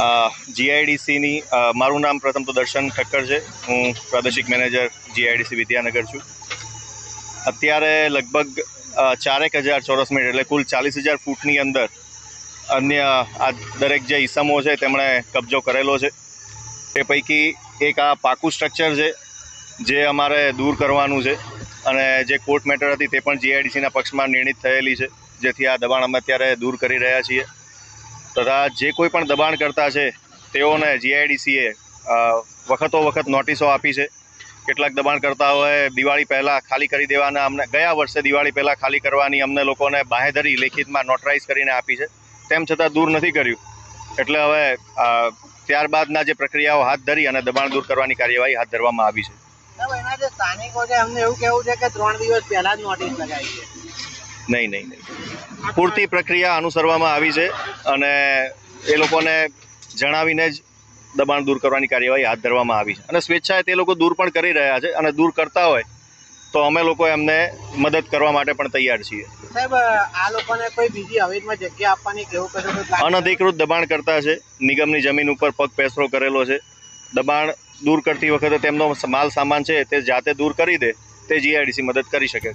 જીઆઈડીસીની મારું નામ પ્રથમ તો દર્શન ઠક્કર છે. હું પ્રાદેશિક મેનેજર જીઆઈડીસી વિદ્યાનગર છું. અત્યારે લગભગ ચારેક હજાર ચોરસ મીટર એટલે કુલ ચાલીસ હજાર ફૂટની અંદર અન્ય, આ દરેક જે ઈસમો છે તેમણે કબજો કરેલો છે. એ પૈકી એક આ પાકું સ્ટ્રક્ચર છે, જે અમારે દૂર કરવાનું છે અને જે કોર્ટ મેટર હતી તે પણ જીઆઈડીસીના પક્ષમાં નિર્ણિત થયેલી છે, જેથી આ દબાણ અમે અત્યારે દૂર કરી રહ્યા છીએ. તથા જે કોઈ પણ દબાણ કરતા છે તેઓને જીઆઈડીસીએ વખતો વખત નોટિસો આપી છે. કેટલાક દબાણકર્તાઓએ દિવાળી પહેલાં ખાલી કરી દેવાના અમને, ગયા વર્ષે દિવાળી પહેલાં ખાલી કરવાની અમને લોકોને બાહેધરી લેખિતમાં નોટરાઇઝ કરીને આપી છે. તેમ છતાં દૂર નથી કર્યું. એટલે હવે ત્યારબાદના જે પ્રક્રિયાઓ હાથ ધરી અને દબાણ દૂર કરવાની કાર્યવાહી હાથ ધરવામાં આવી છે. સ્થાનિકો છે અમને એવું કેવું છે કે ત્રણ દિવસ પહેલાં જ નોટિસ લગાવી છે. નહીં નહીં નહીં. પૂરતી પ્રક્રિયા અનુસરવામાં આવી છે અને એ લોકોને જણાવીને જ દબાણ દૂર કરવાની કાર્યવાહી હાથ ધરવામાં આવી છે. અને સ્વેચ્છાએ તે લોકો દૂર પણ કરી રહ્યા છે અને દૂર કરતા હોય તો અમે લોકો એમને મદદ કરવા માટે પણ તૈયાર છીએ. સાહેબ આ લોકોને કોઈ બીજી હવેલીમાં જગ્યા આપવાની કેવું કશું અનધિકૃત દબાણ કરતા છે. નિગમની જમીન ઉપર પગ પેસરો કરેલો છે. દબાણ દૂર કરતી વખતે તેમનો માલ સામાન છે તે જાતે દૂર કરી દે. તે જીઆઈડીસી મદદ કરી શકે.